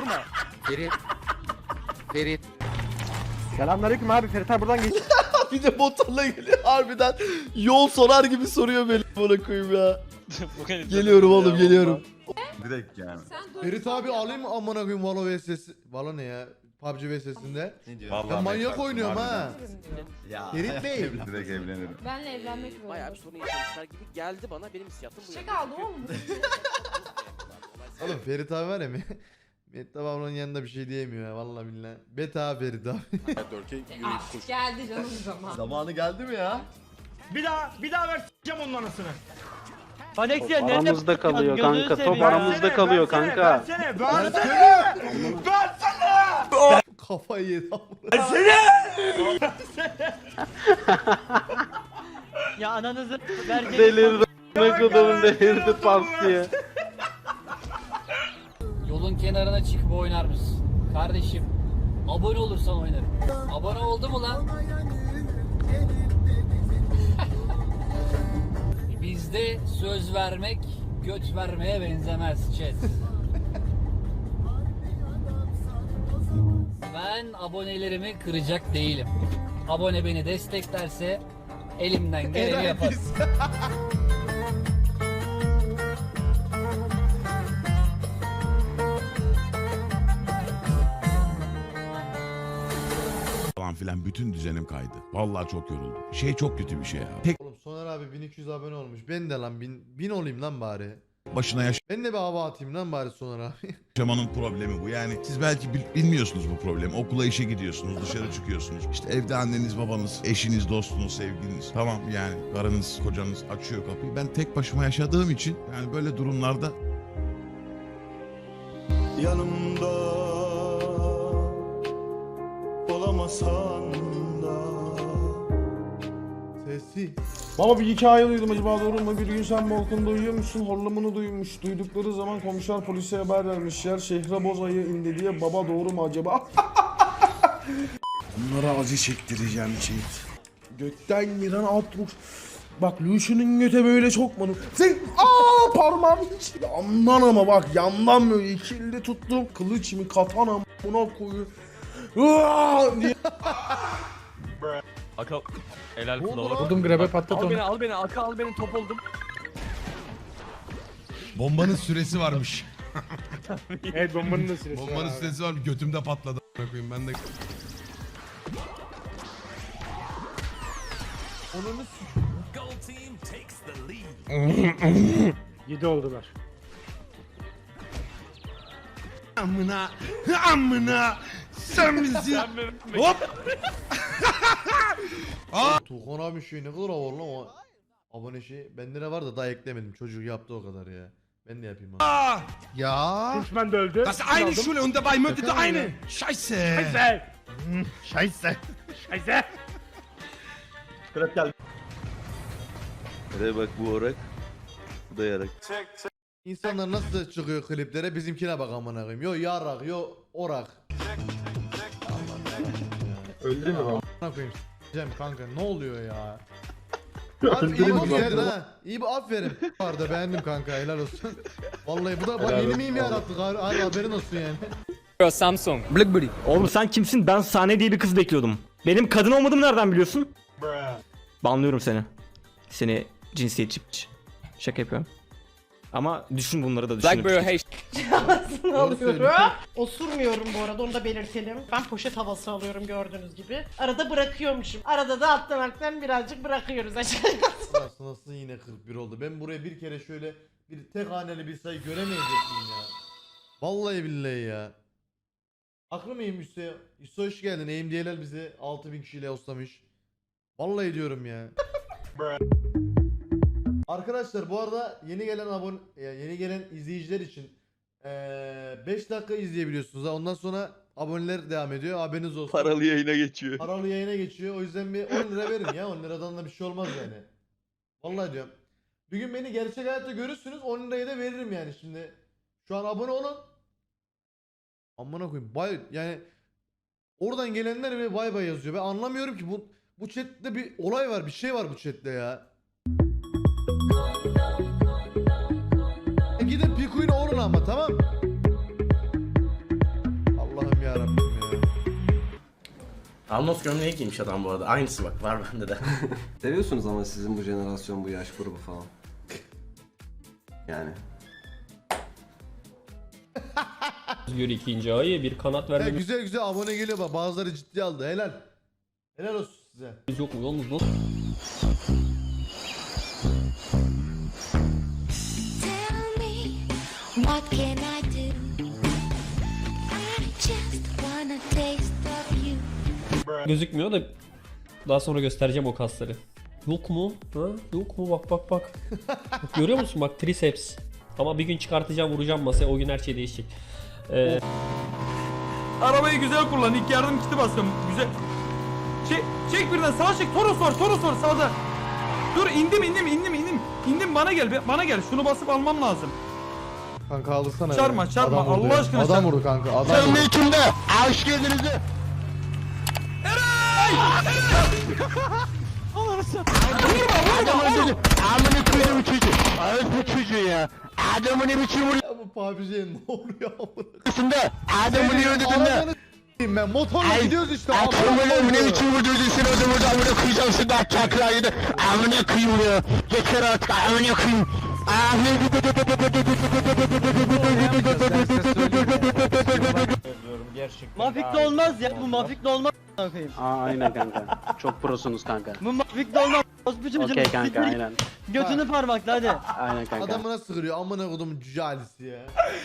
vurma. Ferit. Ferit. Selamünaleyküm abi Ferit abi buradan geç. bir de motorla geliyor harbiden yol sorar gibi soruyor beni bana koyayım ya. Geliyorum oğlum geliyorum. Direkt yani. Ferit abi alayım mı amına koyayım Valo VSS. Valo ne ya? PUBG VSS'inde. Vallahi Ben manyak oynuyorum ha. Ya. Ferit Bey. Direkt evlenirim. Benle evlenmek böyle. Bayağı bir sorun yaşamışlar gibi geldi bana. Benim hissiyatım bu. Yönde. aldım oğlum. Oğlum Ferit abi var ya Mehmet ablanın yanında bir şey diyemiyor ya vallahi billahi. Beta abi Ferit abi. Ah, geldi canım zaman. Zamanı geldi mi ya? Bir daha bir daha ver s**eceğim onun anasını. Alexia ne Aramızda kalıyor kanka. Top aramızda kalıyor Versene, kanka. Versene versene. Versene. Kafayı yedi amına. Ya ananızı vereceğim. Delirdi. Ne kadar delirdi pas diye. Kenarına çıkıp oynar mısın? Kardeşim abone olursan oynarım. Abone oldu mu lan? Bizde söz vermek göt vermeye benzemez chat. Ben abonelerimi kıracak değilim. Abone beni desteklerse elimden geleni yaparım. filan bütün düzenim kaydı. Vallahi çok yoruldum. Şey çok kötü bir şey ya. Tek Oğlum Soner abi 1200 abone olmuş. Ben de lan 1000, 1000 olayım lan bari. başına Ben de bir hava atayım lan bari Soner abi. yaşamanın problemi bu. Yani siz belki bil- bilmiyorsunuz bu problemi. Okula işe gidiyorsunuz, dışarı çıkıyorsunuz. İşte evde anneniz, babanız, eşiniz, dostunuz, sevgiliniz. Tamam yani karınız, kocanız açıyor kapıyı. Ben tek başıma yaşadığım için yani böyle durumlarda Yanımda olamasan da Sesi. Baba bir hikaye duydum acaba doğru mu? Bir gün sen balkonda uyuyormuşsun, horlamını duymuş. Duydukları zaman komşular polise haber vermişler. Şehre bozayı indi diye. Baba doğru mu acaba? Bunlara acı çektireceğim çift. Gökten giren Atrox. Bak Lucian'ın göte böyle mu? Sen aa parmağım hiç. Yandan ama bak yandan böyle ikili tuttum. Kılıç mı katana buna koyu. Aa diye. Akal. Helal lan? Vurdum grebe patlat Al beni al beni Akal al beni top oldum. bombanın süresi varmış. Evet bombanın da süresi. Bombanın süresi varmış. Götümde patladı. koyayım ben de. Onunu s- 7 oldular. Amına, amına, sen misin? Hop! Tuğhan abi şey ne kadar havalı lan o. Abone şey. Bende ne var da daha eklemedim. Çocuk yaptı o kadar ya. Ben de yapayım abi. Ya. Düşman da öldü. Das eine Schule und dabei möchte der eine. Scheiße. Scheiße. Scheiße. Scheiße. Nereye bak bu orak. Bu da yarak. İnsanlar nasıl çıkıyor kliplere bizimkine bak amına koyayım. Yo yarak yo orak. Öldü mü baba? Amına koyayım s**eceğim kanka ne oluyor ya? Abi iyi bu geldi ha. İyi bu aferin. Vardı beğendim kanka helal olsun. Vallahi bu da bak yeni miyim yarattık abi abi haberin olsun yani. Samsung. Blackberry. Oğlum sen kimsin? Ben Sahne diye bir kız bekliyordum. Benim kadın olmadığımı nereden biliyorsun? Banlıyorum seni. Seni cinsiyetçi piç. Şaka yapıyorum. Ama düşün bunları da düşün. hey Havasını alıyorum. Osurmuyorum bu arada onu da belirtelim. Ben poşet havası alıyorum gördüğünüz gibi. Arada bırakıyormuşum. Arada da alttan alttan birazcık bırakıyoruz aşağıya. Nasıl nasıl yine 41 oldu. Ben buraya bir kere şöyle bir tek haneli bir sayı göremeyecek miyim ya? Vallahi billahi ya. Aklı mıyım Hüseyin? Hüseyin hoş geldin. AMD'ler bizi 6000 kişiyle hoslamış. Vallahi diyorum ya. Arkadaşlar bu arada yeni gelen abone ya yeni gelen izleyiciler için 5 dakika izleyebiliyorsunuz. ha. Ondan sonra aboneler devam ediyor. Haberiniz olsun. Paralı yayına geçiyor. Paralı yayına geçiyor. O yüzden bir 10 lira verin ya. 10 liradan da bir şey olmaz yani. Vallahi diyorum. Bir gün beni gerçek hayatta görürsünüz 10 lirayı da veririm yani şimdi. Şu an abone olun. Amına koyayım. Bay yani oradan gelenler bile bay bay yazıyor. Ben anlamıyorum ki bu bu chatte bir olay var, bir şey var bu chatte ya. Alnos gömleği giymiş adam bu arada. Aynısı bak var bende de. Seviyorsunuz ama sizin bu jenerasyon, bu yaş grubu falan. Yani. Özgür ikinci ayı bir kanat vermemiz güzel güzel abone geliyor bak bazıları ciddi aldı helal. Helal olsun size. yok mu? Yalnız nasıl? Gözükmüyor da daha sonra göstereceğim o kasları. Yok mu? Ha? Yok mu? Bak bak bak. Bak, görüyor musun? Bak triceps. Ama bir gün çıkartacağım vuracağım masaya o gün her şey değişecek. Ee, Arabayı güzel kullan. İlk yardım kiti bastım. Güzel. Çek, çek birden sağa çek. Toros var, Toros var sağda. Dur indim indim indim indim. İndim bana gel bana gel. Şunu basıp almam lazım. Kanka aldırsana. Çarpma, beni. çarpma, Adam Allah aşkına Adam vurdu kanka adam vurdu. kimde? Hoş geldiniz. Amına koyduğum çocuk. Ağız bu çocuğu ya. Adamı ne biçim Ya bu PUBG'ye ne oluyor amına? vuruyorsun da? Adamı niye öldürdün de? Ananı s**eyim ben motorla Ay, gidiyoruz işte. Adamı amına ne biçim vurdurdun sen adamı da amına koyacağım şimdi çakra yedi. Amına koyayım ya. Yeter artık amına koyayım. Mafikle olmaz ya bu mafikle olmaz. Aa, aynen kanka. Çok prosunuz kanka. Bu mafikle olmaz. Okey kanka aynen. Götünü parmakla hadi. Aynen kanka. Adamı nasıl kırıyor amına koydum cüce Alice ya.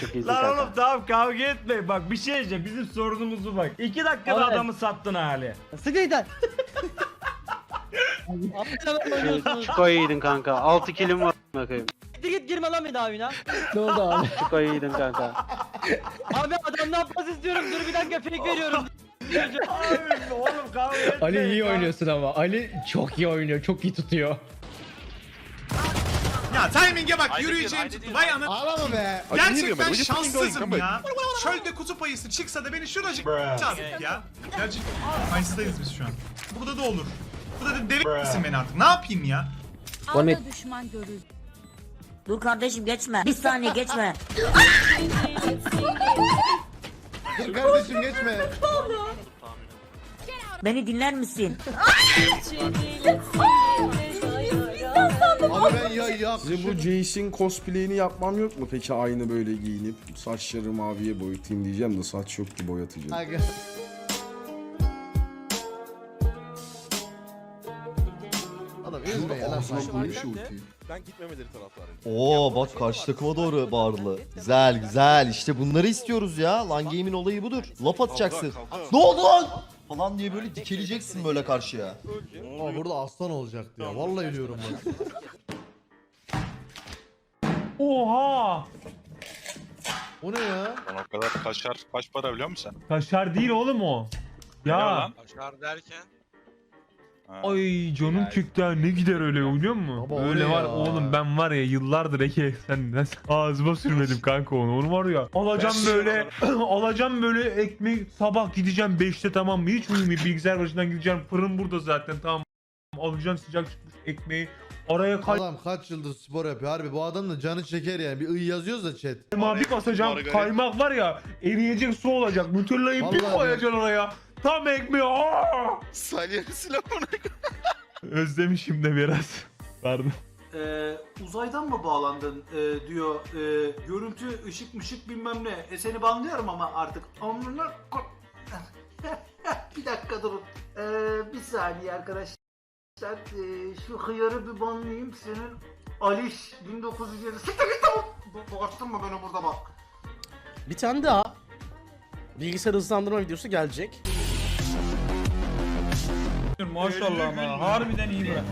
Çok iyisin Lan kanka. oğlum tamam kavga etme. Bak bir şey diyeceğim. Bizim sorunumuz bu bak. İki dakikada Aynen. adamı sattın hali. Sıkıydı. Çok iyiydin kanka. 6 kilim var. Bakayım. Git git girme lan bir daha oyuna. Çok iyiydin kanka. Abi adam ne yapmaz istiyorum. Dur bir dakika fake veriyorum. Abi oğlum kavga etme. Ali iyi ya. oynuyorsun ama. Ali çok iyi oynuyor. Çok iyi tutuyor. Ya timing'e bak yürüyeceğim tuttu. Vay ana. Ağlama be. Gerçekten şanssızım ya. Çölde kutup ayısı çıksa da beni şuracık çarpık ya. Gerçekten Mayıs'tayız biz şu an. Burada da olur. Burada da deli misin beni artık. Ne yapayım ya? Bana düşman görüldü. Dur kardeşim geçme. Bir saniye geçme. Dur kardeşim geçme. Beni dinler misin? Abi ben ya ya. Size bu Jason cosplay'ini yapmam yok mu peki aynı böyle giyinip saçları maviye boyatayım diyeceğim de saç yok ki boyatacağım. Aga. Adam üzme ya lan. Ben gitmemeleri taraftarıyım. Oo bak karşı takıma doğru bağırlı. Güzel güzel işte bunları istiyoruz ya. Lan game'in olayı budur. Laf atacaksın. Ne oldu lan? Falan diye böyle dikeleceksin böyle karşıya. Aa burada aslan olacaktı ya. Vallahi ölüyorum bak. Oha! O ne ya? o kadar kaşar kaç para biliyor musun Kaşar değil oğlum o. Ya. Kaşar derken? Ay canım ha, ne gider öyle biliyor musun? Baba, öyle var ya? oğlum ben var ya yıllardır eke sen ben ağzıma sürmedim kanka onu. Onu var ya alacağım böyle alacağım böyle ekmek sabah gideceğim 5'te tamam mı hiç uyumayayım bilgisayar başından gideceğim fırın burada zaten tamam alacağım sıcak çıkmış ekmeği araya Adam kaç yıldır spor yapıyor harbi bu adam da canı çeker yani bir ıy yazıyoruz da chat. kaymağı bir basacağım kaymak var ya eriyecek su olacak Nutella'yı bir Vallahi koyacaksın oraya tam ekmeği aa! Salyası lafını. Özlemişim de biraz. Pardon. Ee, uzaydan mı bağlandın ee, diyor. Ee, görüntü ışık mışık bilmem ne. E, seni banlıyorum ama artık. Amına ko- bir dakika durun. Ee, bir saniye arkadaşlar. Ee, şu hıyarı bir banlayayım. Senin Aliş 1907. Siktir git tamam. Bu- Bağırttın mı beni burada bak. Bir tane daha bilgisayar hızlandırma videosu gelecek. Maşallah ama harbiden iyi be.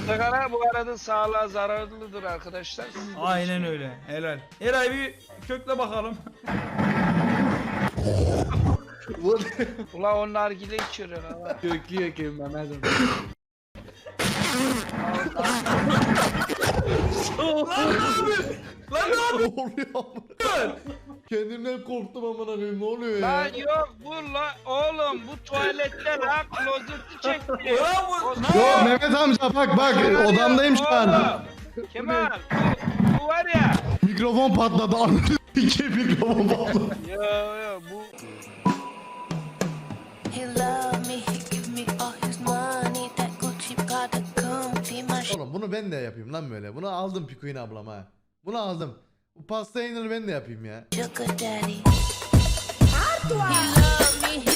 Sigara bu arada sağlığa zararlıdır arkadaşlar. Aynen öyle. Helal. Eray bir kökle bakalım. Ula onlar gide içiyor ama. Köklü yakayım ben hadi. Lan ne yapıyorsun? ne oluyor amına? Kendimden korktum amına koyayım ne oluyor ya? Lan yok bu la oğlum bu tuvaletler ha klozeti çekti. Ya bu- O- Yo Mehmet amca bak bak odamdayım şu an. Kemal bu, bu var ya. Mikrofon patladı anladın. İki mikrofon patladı. Yo yo bu You ben de yapayım lan böyle. Bunu aldım Pikuin ablam ha. Bunu aldım. Bu pasta yayınını ben de yapayım ya. Ulan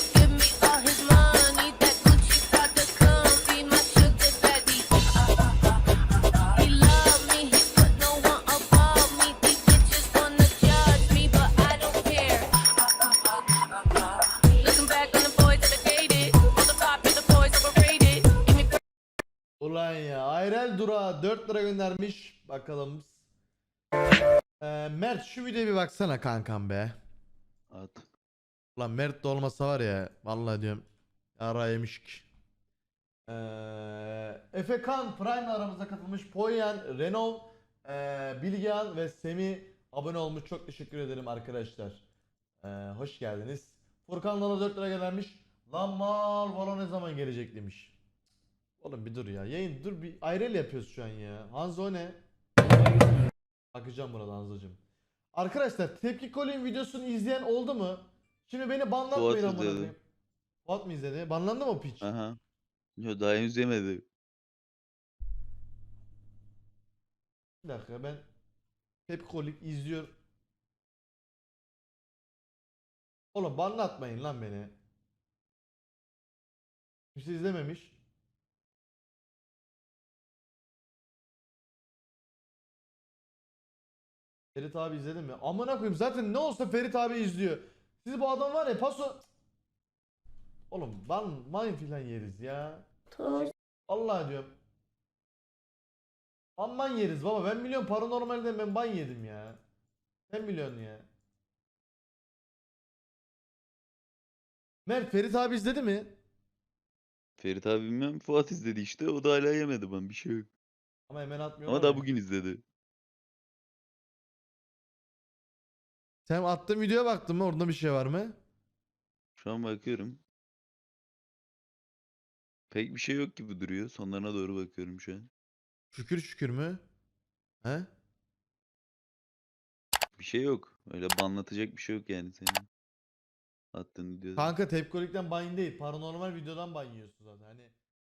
Ayrel Dura 4 lira göndermiş. Bakalım. Ee, Mert şu videoya bir baksana kankam be. At. Ulan Mert de olmasa var ya vallahi diyorum yara yemişik. Ee, Efe Kan Prime aramıza katılmış. Poyan, Renov, ee, Bilgehan ve Semi abone olmuş. Çok teşekkür ederim arkadaşlar. Ee, hoş geldiniz. Furkan Lala 4 lira göndermiş. Lan mal Valo ne zaman gelecek demiş. Oğlum bir dur ya. Yayın dur bir ayrel yapıyoruz şu an ya. Hanzo ne? Bakacağım burada Hanzo'cum. Arkadaşlar Tepki Kolin videosunu izleyen oldu mu? Şimdi beni banlatmayın Fuat amına izledi. koyayım. Fuat mı izledi? Banlandı mı o piç? Aha. Yo daha henüz yemedi. Bir dakika ben Tepki Kolin izliyor. Oğlum banlatmayın lan beni. Kimse izlememiş. Ferit abi izledin mi? Amına koyayım zaten ne olsa Ferit abi izliyor. Siz bu adam var ya paso... Oğlum ban man filan yeriz ya. Allah diyorum. Ban yeriz baba ben biliyorum paranormalden ben ban yedim ya. Sen biliyorsun ya. Mert Ferit abi izledi mi? Ferit abi bilmem Fuat izledi işte. O da hala yemedi ben bir şey yok. Ama hemen atmıyor. Ama daha bugün izledi. Sen attığın videoya baktın mı? Orada bir şey var mı? Şu an bakıyorum. Pek bir şey yok gibi duruyor. Sonlarına doğru bakıyorum şu an. Şükür şükür mü? He? Bir şey yok. Öyle banlatacak bir şey yok yani senin. Attığın videoda. Kanka tepkolikten ban değil. Paranormal videodan ban yiyorsun zaten. Hani